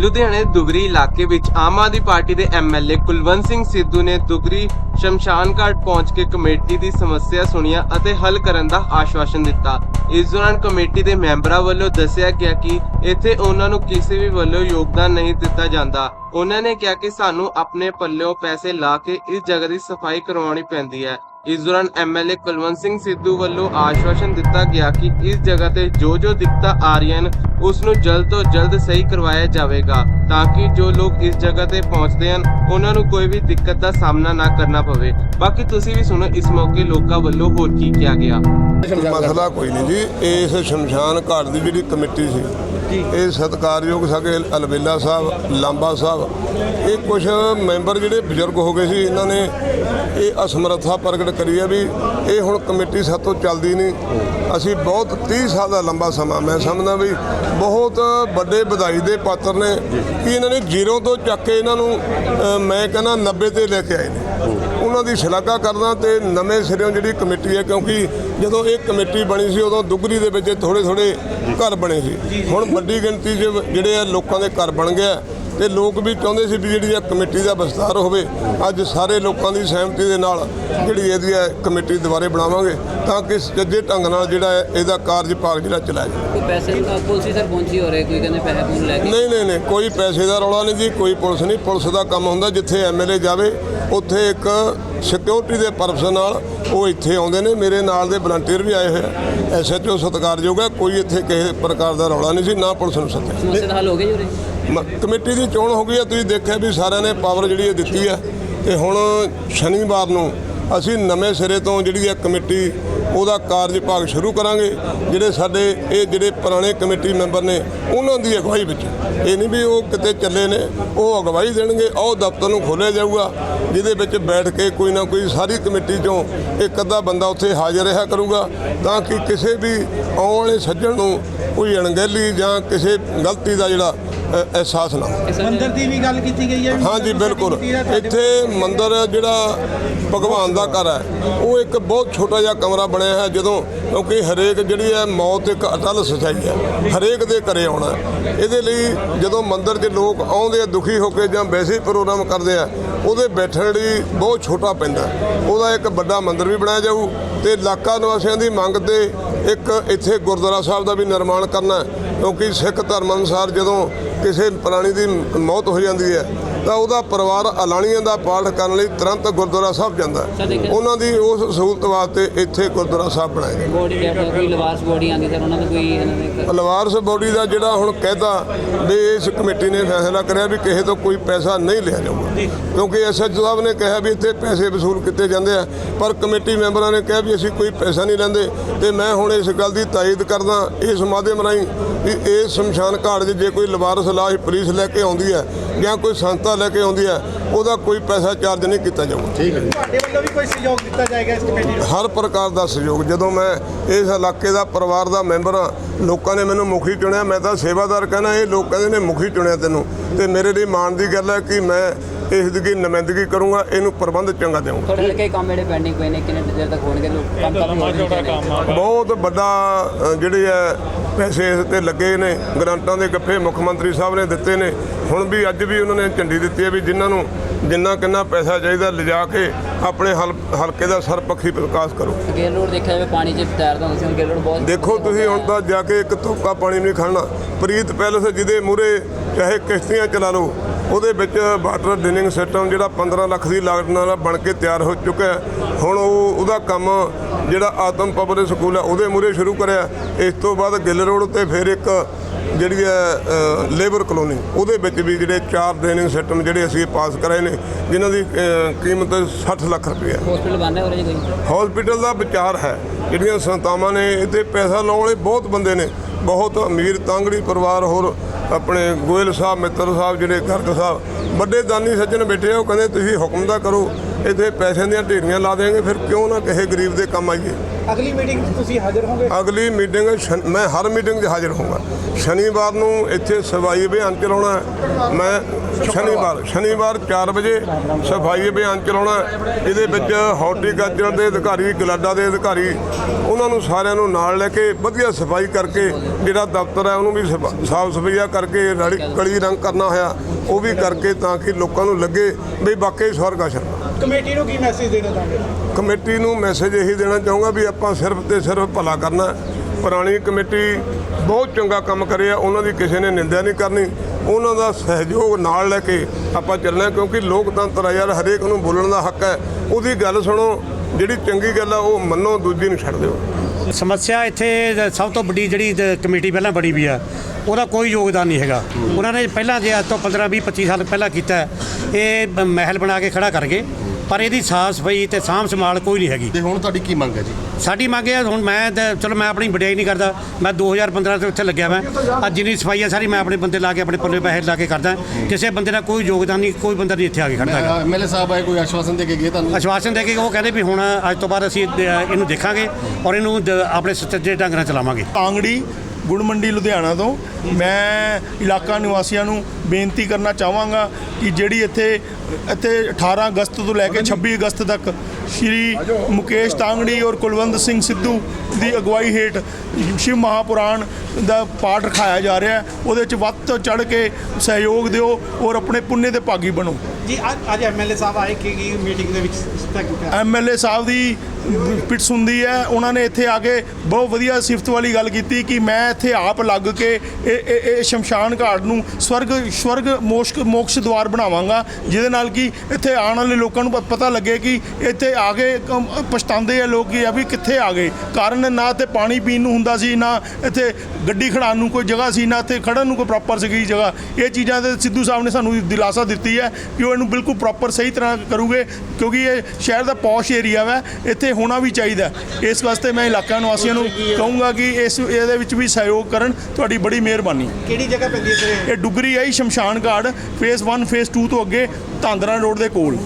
ਲੁਧਿਆਣੇ ਦੁਗਰੀ ਇਲਾਕੇ ਵਿੱਚ ਆਮ ਆਦਮੀ ਪਾਰਟੀ ਦੇ ਐਮਐਲਏ ਕੁਲਵੰਤ ਸਿੰਘ ਸਿੱਧੂ ਨੇ ਦੁਗਰੀ ਸ਼ਮਸ਼ਾਨ ਘਾਟ ਪਹੁੰਚ ਕੇ ਕਮੇਟੀ ਦੀ ਸਮੱਸਿਆ ਸੁਣੀਆਂ ਅਤੇ ਹੱਲ ਕਰਨ ਦਾ ਆਸ਼ਵਾਸਨ ਦਿੱਤਾ। ਇਸ ਦੌਰਾਨ ਕਮੇਟੀ ਦੇ ਮੈਂਬਰਾਂ ਵੱਲੋਂ ਦੱਸਿਆ ਗਿਆ ਕਿ ਇੱਥੇ ਉਹਨਾਂ ਨੂੰ ਕਿਸੇ ਵੀ ਵੱਲੋਂ ਯੋਗਦਾਨ ਨਹੀਂ ਦਿੱਤਾ ਜਾਂਦਾ। ਉਹਨਾਂ ਨੇ ਕਿਹਾ ਕਿ ਸਾਨੂੰ ਆਪਣੇ ਪੱਲਿਓਂ ਪੈਸੇ ਲਾ ਕੇ ਇਸ ਜਗ੍ਹਾ ਦੀ ਸਫ਼ਾਈ ਕਰਵਾਉਣੀ ਪੈਂਦੀ ਹੈ। ਇਸ ਦੌਰਾਨ ਐਮਐਲਏ ਕੁਲਵੰਤ ਸਿੰਘ ਸਿੱਧੂ ਵੱਲੋਂ ਆਸ਼ਵਾਸਨ ਦਿੱਤਾ ਗਿਆ ਕਿ ਇਸ ਜਗ੍ਹਾ ਤੇ ਜੋ ਜੋ ਦਿੱਕਤਾਂ ਆ ਰਹੀਆਂ ਹਨ, ਉਸ ਨੂੰ ਜਲਦ ਤੋਂ ਜਲਦ ਸਹੀ ਕਰਵਾਇਆ ਜਾਵੇਗਾ, ਤਾਂ ਕਿ ਜੋ ਲੋਕ ਇਸ ਜਗ੍ਹਾ ਤੇ ਪਹੁੰਚਦੇ ਹਨ, ਉਹਨਾਂ ਨੂੰ ਕੋਈ ਵੀ ਦਿੱਕਤ ਦਾ ਸਾਹਮਣਾ ਨਾ ਕਰਨਾ ਪਵੇ। ਬਾਕੀ ਤੁਸੀਂ ਵੀ ਸੁਣੋ ਇਸ ਮੌਕੇ ਲੋਕਾਂ ਵੱਲੋਂ ਹੋਰ ਕੀ ਕਿਹਾ ਗਿਆ। ਮਸਲਾ ਕੋਈ ਨਹੀਂ ਜੀ ਇਸ ਸ਼ਮਸ਼ਾਨ ਘਾਟ ਦੀ ਜਿਹੜੀ ਕਮੇਟੀ ਸੀ ਇਹ ਸਤਿਕਾਰਯੋਗ ਸਾਡੇ ਅਲਬੇਲਾ ਸਾਹਿਬ ਲਾਂਬਾ ਸਾਹਿਬ ਇਹ ਕੁਝ ਮੈਂਬਰ ਜਿਹੜੇ ਬਜ਼ੁਰਗ ਹੋ ਗਏ ਸੀ ਇਹਨਾਂ ਨੇ ਇਹ ਅਸਮਰੱਥਾ ਪ੍ਰਗਟ ਕਰੀ ਹੈ ਵੀ ਇਹ ਹੁਣ ਕਮੇਟੀ ਸਾਤੋਂ ਚੱਲਦੀ ਨਹੀਂ। ਅਸੀਂ ਬਹੁਤ 30 ਸਾਲ ਦਾ ਲੰਬਾ ਸਮਾਂ ਮੈਂ ਸਮਝਦਾ ਵੀ ਬਹੁਤ ਵੱਡੇ ਵਧਾਈ ਦੇ ਪਾਤਰ ਨੇ ਕਿ ਇਹਨਾਂ ਨੇ ਜ਼ੀਰੋ ਤੋਂ ਚੱਕ ਕੇ ਇਹਨਾਂ ਨੂੰ ਮੈਂ ਕਹਿੰਦਾ 90 ਤੇ ਲੈ ਕੇ ਆਏ ਨੇ। ਉਹਨਾਂ ਦੀ ਸ਼ਲਾਘਾ ਕਰਦਾ ਤੇ ਨਵੇਂ ਸਿਰਿਓਂ ਜਿਹੜੀ ਕਮੇਟੀ ਹੈ ਕਿਉਂਕਿ ਜਦੋਂ ਇਹ ਕਮੇਟੀ ਬਣੀ ਸੀ ਉਦੋਂ ਦੁਗਰੀ ਦੇ ਵਿੱਚ ਥੋੜੇ ਥੋੜੇ ਘਰ ਬਣੇ ਸੀ। ਹੁਣ ਵੱਡੀ ਗਿਣਤੀ 'ਚ ਜਿਹੜੇ ਆ ਲੋਕਾਂ ਦੇ ਘਰ ਬਣ ਗਿਆ ਤੇ ਲੋਕ ਵੀ ਚਾਹੁੰਦੇ ਸੀ ਵੀ ਜਿਹੜੀ ਇਹ ਕਮੇਟੀ ਦਾ ਵਿਸਤਾਰ ਹੋਵੇ। ਅੱਜ ਸਾਰੇ ਲੋਕਾਂ ਦੀ ਸਹਿਮਤੀ ਦੇ ਨਾਲ ਜਿਹੜੀ ਇਹਦੀ ਕਮੇਟੀ ਦੁਬਾਰੇ ਬਣਾਵਾਂਗੇ ਤਾਂ ਕਿ ਸੱਜੇ ਢੰਗ ਨਾਲ ਜਿਹੜਾ ਇਹਦਾ ਕਾਰਜਭਾਗ ਜਿਹੜਾ ਚਲਾਇਆ ਜਾਵੇ। ਕੋਈ ਪੈਸੇ ਦਾ ਪੁਲਿਸ ਹੀ ਸਰ ਪਹੁੰਚੀ ਹੋ ਰਹੇ ਕੋਈ ਕਹਿੰਦੇ ਪੈਸੇ ਪੂਨ ਲੈ ਕੇ। ਨਹੀਂ ਨਹੀਂ ਨਹੀਂ ਕੋਈ ਪੈਸੇ ਦਾ ਰੌਲਾ ਨਹੀਂ ਜੀ ਕੋਈ ਪੁਲਿਸ ਨਹੀਂ। ਪੁਲਿਸ ਦਾ ਕੰਮ ਹੁੰਦਾ ਜਿੱਥੇ ਐਮਐਲਏ ਜਾਵੇ ਉੱਥੇ ਇੱਕ ਸਿਕਿਉਰਿਟੀ ਦੇ ਪਰਪਸ ਨਾਲ ਉਹ ਇੱਥੇ ਆਉਂਦੇ ਨੇ। ਮੇਰੇ ਨਾਲ ਦੇ ਵਲੰਟੀਅਰ ਵੀ ਆਏ ਹੋਏ ਆ। ਐਸਐਚਓ ਸਤਿਕਾਰਯੋਗ ਹੈ। ਕੋਈ ਇੱਥੇ ਕਿਸੇ ਪ੍ਰਕਾਰ ਦਾ ਰੌਲਾ ਨਹੀਂ ਸੀ ਨਾ ਪੁਲਿਸ ਨੂੰ ਸੱਦਿਆ। ਸਮੱਸਿਆ ਦਾ ਹੱਲ ਹੋ ਗਿਆ ਜੀ ਉਰੇ। ਮ- ਕਮੇਟੀ ਦੀ ਚੋਣ ਹੋ ਗਈ ਹੈ। ਤੁਸੀਂ ਦੇਖਿਆ ਵੀ ਸਾਰਿਆਂ ਨੇ ਪਾਵਰ ਜਿਹੜੀ ਇਹ ਦਿੱਤੀ ਹੈ। ਤੇ ਹੁਣ ਸ਼ਨੀਵਾਰ ਨੂੰ ਅਸੀਂ ਨਵੇਂ ਸਿਰੇ ਤੋਂ ਜਿਹੜੀ ਹੈ ਕਮੇਟੀ, ਉਹਦਾ ਕਾਰਜਭਾਗ ਸ਼ੁਰੂ ਕਰਾਂਗੇ। ਜਿਹੜੇ ਸਾਡੇ, ਇਹ ਜਿਹੜੇ ਪੁਰਾਣੇ ਕਮੇਟੀ ਮੈਂਬਰ ਨੇ, ਉਹਨਾਂ ਦੀ ਅਗਵਾਈ ਵਿੱਚ। ਇਹ ਨਹੀਂ ਵੀ ਉਹ ਕਿਤੇ ਚੱਲੇ ਨੇ, ਉਹ ਅਗਵਾਈ ਦੇਣਗੇ, ਉਹ ਦਫ਼ਤਰ ਨੂੰ ਖੋਲ੍ਹਿਆ ਜਾਊਗਾ, ਜਿਹਦੇ ਵਿੱਚ ਬੈਠ ਕੇ ਕੋਈ ਨਾ ਕੋਈ ਸਾਰੀ ਕਮੇਟੀ ਚੋਂ ਇੱਕ ਅੱਧਾ ਬੰਦਾ ਉੱਥੇ ਹਾਜ਼ਰ ਰਿਹਾ ਕਰੂਗਾ, ਤਾਂ ਕਿ ਕਿਸੇ ਵੀ ਆਉਣ ਵਾਲੇ ਸੱਜਣ ਨੂੰ ਕੋਈ ਅਣਗਹਿਲੀ ਜਾਂ ਕਿਸੇ ਗਲਤੀ ਦਾ ਜਿਹੜਾ ਅ, ਅਹਿਸਾਸ ਨਾ ਹੋਵੇ ਇਹ ਸਰ ਮੰਦਿਰ ਦੀ ਵੀ ਗੱਲ ਕੀਤੀ ਗਈ ਹੈ ਵੀ ਹਾਂਜੀ ਮੰਦਿਰ ਬਿਲਕੁਲ ਇੱਥੇ ਮੰਦਿਰ ਜਿਹੜਾ ਭਗਵਾਨ ਦਾ ਘਰ ਹੈ ਉਹ ਇੱਕ ਬਹੁਤ ਛੋਟਾ ਜਿਹਾ ਕਮਰਾ ਬਣਿਆ ਹੈ ਜਦੋਂ ਕਿਉਂਕਿ ਹਰੇਕ ਜਿਹੜੀ ਹੈ ਮੌਤ ਇੱਕ ਅਟਲ ਸਚਾਈ ਹੈ ਹਰੇਕ ਦੇ ਘਰੇ ਆਉਣਾ ਹੈ। ਇਹਦੇ ਲਈ ਜਦੋਂ ਮੰਦਿਰ 'ਚ ਲੋਕ ਆਉਂਦੇ ਆ ਦੁਖੀ ਹੋ ਕੇ ਜਾਂ ਵੈਸੇ ਹੀ ਪ੍ਰੋਗਰਾਮ ਕਰਦੇ ਆ ਉਹਦੇ ਬੈਠਣ ਲਈ ਬਹੁਤ ਛੋਟਾ ਪੈਂਦਾ ਉਹਦਾ ਇੱਕ ਵੱਡਾ ਮੰਦਿਰ ਵੀ ਬਣਾਇਆ ਜਾਊ ਤੇ ਇਲਾਕਾ ਨਿਵਾਸੀਆਂ ਦੀ ਮੰਗ ਤੇ ਇੱਕ ਇੱਥੇ ਗੁਰਦੁਆਰਾ ਸਾਹਿਬ ਦਾ ਵੀ ਨਿਰਮਾਣ ਕਰਨਾ ਹੈ। ਕਿਉਂਕਿ ਸਿੱਖ ਧਰਮ ਅਨੁਸਾਰ ਜਦੋਂ ਕਿਸੇ ਪ੍ਰਾਣੀ ਦੀ ਮੌਤ ਹੋ ਜਾਂਦੀ ਹੈ ਤਾਂ ਉਹਦਾ ਪਰਿਵਾਰ ਅਲਾਣੀਆਂ ਦਾ ਪਾਠ ਕਰਨ ਲਈ ਤੁਰੰਤ ਗੁਰਦੁਆਰਾ ਸਾਹਿਬ ਜਾਂਦਾ ਹੈ। ਉਹਨਾਂ ਦੀ ਉਸ ਸਹੂਲਤ ਵਾਸਤੇ ਇੱਥੇ ਗੁਰਦੁਆਰਾ ਸਾਹਿਬ ਬਣਾਇਆ ਗਿਆ ਬੋਡੀ ਕੋਈ ਲਵਾਰਸ ਬੋਡੀ ਆਂਦੀ ਸਰ ਉਹਨਾਂ ਦਾ ਕੋਈ ਇਹਨਾਂ ਦੇ ਲਵਾਰਸ ਬੋਡੀ ਦਾ ਜਿਹੜਾ ਹੁਣ ਕਹਿਦਾ ਵੀ ਇਸ ਕਮੇਟੀ ਨੇ ਫੈਸਲਾ ਕਰਿਆ ਵੀ ਕਿਸੇ ਤੋਂ ਕੋਈ ਪੈਸਾ ਨਹੀਂ ਲਿਆ ਜਾਊਗਾ। ਕਿਉਂਕਿ ਐਸਐਚ ਸਾਹਿਬ ਨੇ ਕਿਹਾ ਵੀ ਇੱਥੇ ਪੈਸੇ ਵਸੂਲ ਕੀਤੇ ਜਾਂਦੇ ਆ ਪਰ ਕਮੇਟੀ ਮੈਂਬਰਾਂ ਨੇ ਕਿਹਾ ਵੀ ਅਸੀਂ ਕੋਈ ਪੈਸਾ ਨਹੀਂ ਲੈਂਦੇ। ਤੇ ਮੈਂ ਹੁਣ ਇਸ ਗੱਲ ਦੀ ਤਾਇਦ ਕਰਦਾ ਇਸ ਮਾਧਿਅਮ ਰਾਹੀਂ ਵੀ ਇਸ ਸ਼ਮਸ਼ਾਨ ਘਾਟ 'ਚ ਜੇ ਕੋਈ ਲਵਾਰਸ ਲਾਸ਼ ਪੁਲਿਸ ਲੈ ਕੇ ਆਉਂਦੀ ਹੈ ਜਾਂ ਕੋਈ ਸੰਸਥਾ ਲੈ ਕੇ ਆਉਂਦੀ ਹੈ ਉਹਦਾ ਕੋਈ ਪੈਸਾ ਚਾਰਜ ਨਹੀਂ ਕੀਤਾ ਜਾਊਗਾ। ਤੁਹਾਡੇ ਵੱਲੋਂ ਵੀ ਕੋਈ ਸਹਿਯੋਗ ਦਿੱਤਾ ਜਾਏਗਾ ਇਸ ਕਮੇਟੀ ਨੂੰ? ਹਰ ਪ੍ਰਕਾਰ ਦਾ ਸਹਿਯੋਗ। ਜਦੋਂ ਮੈਂ ਇਸ ਇਲਾਕੇ ਦਾ ਪਰਿਵਾਰ ਦਾ ਮੈਂਬਰ ਹਾਂ ਲੋਕਾਂ ਨੇ ਮੈਨੂੰ ਮੁਖੀ ਚੁਣਿਆ ਮੈਂ ਤਾਂ ਸੇਵਾਦਾਰ ਕਹਿੰਦਾ ਇਹ ਲੋਕ ਕਹਿੰਦੇ ਨੇ ਮੁਖੀ ਚੁਣਿਆ ਤੈਨੂੰ। ਤੇ ਮੇਰੇ ਲਈ ਮਾਣ ਦੀ ਗੱਲ ਹੈ ਕਿ ਮੈਂ ਇਸ ਦੀ ਨੁਮਾਇੰਦਗੀ ਕਰੂੰਗਾ ਇਹਨੂੰ ਪ੍ਰਬੰਧ ਚੰਗਾ ਦੇਵਾਂਗਾ। ਤੁਹਾਡੇ ਕਈ ਕੰਮ ਜਿਹੜੇ ਪੈਂਡਿੰਗ ਪਏ ਨੇ ਕਿੰਨੇ ਦੇਰ ਤੱਕ ਹੋਣਗੇ? ਲੋਕ ਕੰਮ ਕਾਫੀ ਹੋ ਰਹੇ ਨੇ। ਬਹੁਤ ਵੱਡਾ ਜਿਹੜੇ ਹੈ ਪੈਸੇ ਇਸ ਤੇ ਲੱਗੇ ਨੇ ਗ੍ਰਾਂਟਾਂ ਦੇ ਗੱਫੇ ਮੁੱਖ ਮੰਤਰੀ ਸਾਹਿਬ ਨੇ ਦਿੱਤੇ ਨੇ। ਹੁਣ ਵੀ ਅੱਜ ਵੀ ਉਹਨਾਂ ਨੇ ਝੰਡੀ ਦਿੱਤੀ ਹੈ ਵੀ ਜਿਨ੍ਹਾਂ ਨੂੰ ਜਿੰਨਾ ਕਿੰਨਾ ਪੈਸਾ ਚਾਹੀਦਾ ਲਿਜਾ ਕੇ ਆਪਣੇ ਹਲ- ਹਲਕੇ ਦਾ ਸਰਪੱਖੀ ਵਿਕਾਸ ਕਰੋ। ਗੇਲ ਰੋਡ ਦੇਖਿਆ ਜਾਵੇ ਪਾਣੀ 'ਚ ਤੈਰਦਾ ਹੁੰਦਾ ਸੀ ਗੇਲ ਰੋਡ ਬਹੁਤ ਦੇਖੋ ਤੁਸੀਂ ਹੁਣ ਤਾਂ ਜਾ ਕੇ ਇੱਕ ਧੋਕਾ ਪਾਣੀ ਨਹੀਂ ਖਾਣਾ। ਪ੍ਰੀਤ ਪੈਲਸ ਜਿਹਦੇ ਮੂਰੇ ਚਾਹੇ ਕਿਸ਼ਤੀਆਂ ਚਲਾ ਲਓ ਉਹਦੇ ਵਿੱਚ ਵਾਟਰ ਡਰੇਨਿੰਗ ਸਿਸਟਮ ਜਿਹੜਾ 15 ਲੱਖ ਦੀ ਲਾਗਤ ਨਾਲ ਬਣ ਕੇ ਤਿਆਰ ਹੋ ਚੁੱਕਾ ਹੈ। ਹੁਣ ਉਹ ਉਹਦਾ ਕੰਮ ਜਿਹੜਾ ਆਤਮ ਪਬਲਿਕ ਸਕੂਲ ਹੈ ਉਹਦੇ ਮੂਰੇ ਸ਼ੁਰੂ ਕਰਿਆ। ਇਸ ਤੋਂ ਬਾਅਦ ਗਿੱਲ ਰੋਡ ਉੱਤੇ ਫਿਰ ਇੱਕ ਜਿਹੜੀ ਹੈ ਲੇਬਰ ਕਲੋਨੀ ਉਹਦੇ ਵਿੱਚ ਵੀ ਜਿਹੜੇ ਚਾਰ ਡਰੇਨਿੰਗ ਸਿਸਟਮ ਜਿਹੜੇ ਅਸੀਂ ਪਾਸ ਕਰਾਏ ਨੇ ਜਿਨ੍ਹਾਂ ਦੀ ਕੀਮਤ 60 ਲੱਖ ਰੁਪਏ ਹੈ। ਹਸਪੀਟਲ ਹੈ ਜੀ ਦਾ ਵਿਚਾਰ ਹੈ ਜਿਹੜੀਆਂ ਸੰਸਥਾਵਾਂ ਨੇ ਇੱਥੇ ਪੈਸਾ ਲਾਉਣ ਵਾਲੇ ਬਹੁਤ ਬੰਦੇ ਨੇ। ਬਹੁਤ ਅਮੀਰ ਤਾਂਗੜੀ ਪਰਿਵਾਰ ਹੋਰ ਆਪਣੇ ਗੋਇਲ ਸਾਹਿਬ ਮਿੱਤਰ ਸਾਹਿਬ ਜਿਹੜੇ ਗਰਗ ਸਾਹਿਬ ਵੱਡੇ ਦਾਨੀ ਸੱਜਣ ਬੈਠੇ ਆ ਉਹ ਕਹਿੰਦੇ ਤੁਸੀਂ ਹੁਕਮ ਦਾ ਕਰੋ ਇੱਥੇ ਪੈਸਿਆਂ ਦੀਆਂ ਢੇਰੀਆਂ ਲਾ ਦੇਣਗੇ ਫਿਰ ਕਿਉਂ ਨਾ ਕਿਸੇ ਗਰੀਬ ਦੇ ਕੰਮ ਆਈਏ? ਅਗਲੀ ਮੀਟਿੰਗ ਤੁਸੀਂ ਹਾਜ਼ਰ ਹੋਵੋਗੇ? ਅਗਲੀ ਮੀਟਿੰਗ ਮੈਂ ਹਰ ਮੀਟਿੰਗ 'ਚ ਹਾਜ਼ਰ ਹੋਊਂਗਾ। ਸ਼ਨੀਵਾਰ ਨੂੰ ਇੱਥੇ ਸਫ਼ਾਈ ਅਭਿਆਨ ਚਲਾਉਣਾ। ਮੈਂ ਸ਼ਨੀਵਾਰ ਸ਼ਨੀਵਾਰ 4 ਵਜੇ ਸਫ਼ਾਈ ਅਭਿਆਨ ਚਲਾਉਣਾ। ਇਹਦੇ ਵਿੱਚ ਹਾਰਟੀਕਲਚਰ ਦੇ ਅਧਿਕਾਰੀ ਗਲਾਡਾ ਦੇ ਅਧਿਕਾਰੀ ਉਹਨਾਂ ਨੂੰ ਸਾਰਿਆਂ ਨੂੰ ਨਾਲ ਲੈ ਕੇ ਵਧੀਆ ਸਫ਼ਾਈ ਕਰਕੇ ਜਿਹੜਾ ਦਫ਼ਤਰ ਹੈ ਉਹਨੂੰ ਵੀ ਸਾਫ਼ ਸਫਾਈਆ ਕਰਕੇ ਰੜੀ ਕਲੀ ਰੰਗ ਕਰਨਾ ਹੋਇਆ ਉਹ ਵੀ ਕਰਕੇ ਤਾਂ ਕਿ ਲੋਕਾਂ ਨੂੰ ਲੱਗੇ ਵੀ ਵਾਕਈ ਸਵਰਗ ਆਸ਼ਰਮ ਹੈ। ਕਮੇਟੀ ਨੂੰ ਕੀ ਮੈਸੇਜ ਦੇਣਾ ਚਾਹੁੰਦੇ ਕਮੇਟੀ ਨੂੰ ਮੈਸੇਜ ਇਹੀ ਦੇਣਾ ਚਾਹੂੰਗਾ ਵੀ ਆਪਾਂ ਸਿਰਫ ਤੇ ਸਿਰਫ ਭਲਾ ਕਰਨਾ। ਪੁਰਾਣੀ ਕਮੇਟੀ ਬਹੁਤ ਚੰਗਾ ਕੰਮ ਕਰਿਆ ਉਹਨਾਂ ਦੀ ਕਿਸੇ ਨੇ ਨਿੰਦਿਆ ਨਹੀਂ ਕਰਨੀ। ਉਹਨਾਂ ਦਾ ਸਹਿਯੋਗ ਨਾਲ ਲੈ ਕੇ ਆਪਾਂ ਚੱਲਣਾ, ਕਿਉਂਕਿ ਲੋਕਤੰਤਰ ਆ ਯਾਰ, ਹਰੇਕ ਨੂੰ ਬੋਲਣ ਦਾ ਹੱਕ ਹੈ। ਉਹਦੀ ਗੱਲ ਸੁਣੋ, ਜਿਹੜੀ ਚੰਗੀ ਗੱਲ ਆ, ਉਹ ਮੰਨੋ, ਦੂਜੀ ਨੂੰ ਛੱਡ ਦਿਓ। ਸਮੱਸਿਆ ਇੱਥੇ ਸਭ ਤੋਂ ਵੱਡੀ ਜਿਹੜੀ ਕਮੇਟੀ ਪਹਿਲਾਂ ਬਣੀ ਵੀ ਆ, ਉਹਦਾ ਕੋਈ ਯੋਗਦਾਨ ਨਹੀਂ ਹੈਗਾ। ਉਹਨਾਂ ਨੇ ਪਹਿਲਾਂ ਜੇ ਅੱਜ ਤੋਂ 15 20 25 ਸਾਲ ਪਹਿਲਾਂ ਕੀਤਾ, ਇਹ ਬ- ਮਹਿਲ ਬਣਾ ਕੇ ਖੜਾ ਕਰ ਗਏ ਪਰ ਇਹਦੀ ਸਾਫ਼ ਸਫ਼ਾਈ ਤੇ ਸਾਂਭ ਸੰਭਾਲ ਕੋਈ ਨਹੀਂ ਹੈਗੀ। ਤੇ ਹੁਣ ਤੁਹਾਡੀ ਕੀ ਮੰਗ ਹੈ ਜੀ? ਸਾਡੀ ਮੰਗ ਇਹ ਹੈ ਹੁਣ ਮੈਂ ਤਾਂ ਚਲੋ ਮੈਂ ਆਪਣੀ ਵਡਿਆਈ ਨਹੀਂ ਕਰਦਾ ਮੈਂ 2015 ਤੋਂ ਇੱਥੇ ਲੱਗਿਆ ਮੈਂ। ਅੱਜ ਜਿੰਨੀ ਸਫ਼ਾਈ ਹੈ ਸਾਰੀ ਮੈਂ ਆਪਣੇ ਬੰਦੇ ਲਾ ਕੇ ਆਪਣੇ ਪੱਲੇ ਪੈਸੇ ਲਾ ਕੇ ਕਰਦਾ। ਕਿਸੇ ਬੰਦੇ ਦਾ ਕੋਈ ਯੋਗਦਾਨ ਨਹੀਂ ਕੋਈ ਬੰਦਾ ਨਹੀਂ ਇੱਥੇ ਆ ਕੇ ਖੜਦਾ ਹੈਗਾ। ਐਮਐਲਏ ਸਾਹਿਬ ਆਏ ਕੋਈ ਆਸ਼ਵਾਸਨ ਦੇ ਕੇ ਗਏ ਤੁਹਾਨੂੰ? ਆਸ਼ਵਾਸਨ ਦੇ ਕੇ ਉਹ ਕਹਿੰਦੇ ਵੀ ਹੁਣ ਅੱਜ ਤੋਂ ਬਾਅਦ ਅਸੀਂ ਇਹ- ਇਹਨੂੰ ਦੇਖਾਂਗੇ ਔਰ ਇਹਨੂੰ ਆਪਣੇ ਸੁਚੱਜੇ ਢੰਗ ਨਾਲ ਚਲਾਵਾਂਗੇ। ਕਾਂਗੜੀ ਗੁੜ ਮੰਡੀ ਲੁਧਿਆਣਾ ਤੋਂ ਮੈਂ ਇਲਾਕਾ ਨਿਵਾਸੀਆਂ ਨੂੰ ਬੇਨਤੀ ਕਰਨਾ ਚਾਹਾਂਗਾ ਕਿ ਜਿਹੜੀ ਇੱਥੇ ਇੱਥੇ 18 ਅਗਸਤ ਤੋਂ ਲੈ ਕੇ 26 ਅਗਸਤ ਤੱਕ ਸ਼੍ਰੀ ਮੁਕੇਸ਼ ਤਾਂਗੜੀ ਔਰ ਕੁਲਵੰਤ ਸਿੰਘ ਸਿੱਧੂ ਦੀ ਅਗਵਾਈ ਹੇਠ ਸ਼ਿਵ ਮਹਾਪੁਰਾਣ ਦਾ ਪਾਠ ਰਖਾਇਆ ਜਾ ਰਿਹਾ ਉਹਦੇ ਵਿੱਚ ਵੱਧ ਤੋਂ ਚੜ ਕੇ ਸਹਿਯੋਗ ਦਿਓ ਔਰ ਆਪਣੇ ਪੁੰਨੇ ਦੇ ਭਾਗੀ ਬਣੋ। ਜੀ ਅੱਜ ਐਮਐਲਏ ਸਾਹਿਬ ਆਏ ਕਿ ਮੀਟਿੰਗ ਦੇ ਵਿੱਚ ਐਮਐਲਏ ਸਾਹਿਬ ਦੀ ਪਿਟਸ ਹੁੰਦੀ ਹੈ। ਉਹਨਾਂ ਨੇ ਇੱਥੇ ਆ ਕੇ ਬਹੁਤ ਵਧੀਆ ਸਿਫਤ ਵਾਲੀ ਗੱਲ ਕੀਤੀ ਕਿ ਮੈਂ ਇੱਥੇ ਆਪ ਲੱਗ ਕੇ ਇਹ ਇਹ ਇਹ ਸ਼ਮਸ਼ਾਨ ਘਾਟ ਨੂੰ ਸਵਰਗ ਸਵਰਗ ਮੋਕਸ਼ ਮੋਕਸ਼ ਦਵਾਰ ਬਣਾਵਾਂਗਾ, ਜਿਹਦੇ ਨਾਲ ਕਿ ਇੱਥੇ ਆਉਣ ਵਾਲੇ ਲੋਕਾਂ ਨੂੰ ਪਤਾ ਲੱਗੇ ਕਿ ਇੱਥੇ ਆ ਕੇ ਪਛਤਾਉਂਦੇ ਆ ਲੋਕ ਕਿ ਆ ਵੀ ਕਿੱਥੇ ਆ ਗਏ। ਕਾਰਨ ਨਾ ਤੇ ਪਾਣੀ ਪੀਣ ਨੂੰ ਹੁੰਦਾ ਸੀ, ਨਾ ਇੱਥੇ ਗੱਡੀ ਖੜਾਉਣ ਨੂੰ ਕੋਈ ਜਗ੍ਹਾ ਸੀ, ਨਾ ਇੱਥੇ ਖੜਨ ਨੂੰ ਕੋਈ ਪ੍ਰੋਪਰ ਸੀਗੀ ਜਗ੍ਹਾ। ਇਹ ਚੀਜ਼ਾਂ ਤੇ ਸਿੱਧੂ ਸਾਹਿਬ ਨੇ ਸਾਨੂੰ ਦਿਲਾਸਾ ਦਿੱਤੀ ਹੈ ਕਿ ਉਹ ਇਹਨੂੰ ਬਿਲਕੁਲ ਪ੍ਰੋਪਰ ਸਹੀ ਤਰ੍ਹਾਂ ਕਰੂਗੇ, ਕਿਉਂਕਿ ਇਹ ਸ਼ਹਿਰ ਦਾ ਪੌਸ਼ ਏਰੀਆ ਵਾ। ਇੱਥੇ ਹੋਣਾ ਵੀ ਚਾਹੀਦਾ। ਇਸ ਵਾਸਤੇ ਮੈਂ ਇਲਾਕਾ ਨਿਵਾਸੀਆਂ ਨੂੰ ਕਹੂੰਗਾ ਕਿ ਇਸ ਇਹਦੇ ਵਿੱਚ ਵੀ ਸਹਿਯੋਗ ਕਰਨ ਤੁਹਾਡੀ ਬੜੀ ਮਿਹਰਬਾਨੀ। ਕਿਹੜੀ ਜਗ੍ਹਾ ਪੈਂਦੀ ਹੈ ਇੱਥੇ? ਇਹ ਡੁਗਰੀ ਆਈ ਸ਼ਮਸ਼ਾਨ ਘਾਟ ਫੇਸ 1 ਫੇਸ 2 ਤੋਂ ਅੱਗੇ ਧਾਂਦਰਾ ਰੋਡ ਦੇ ਕੋਲ।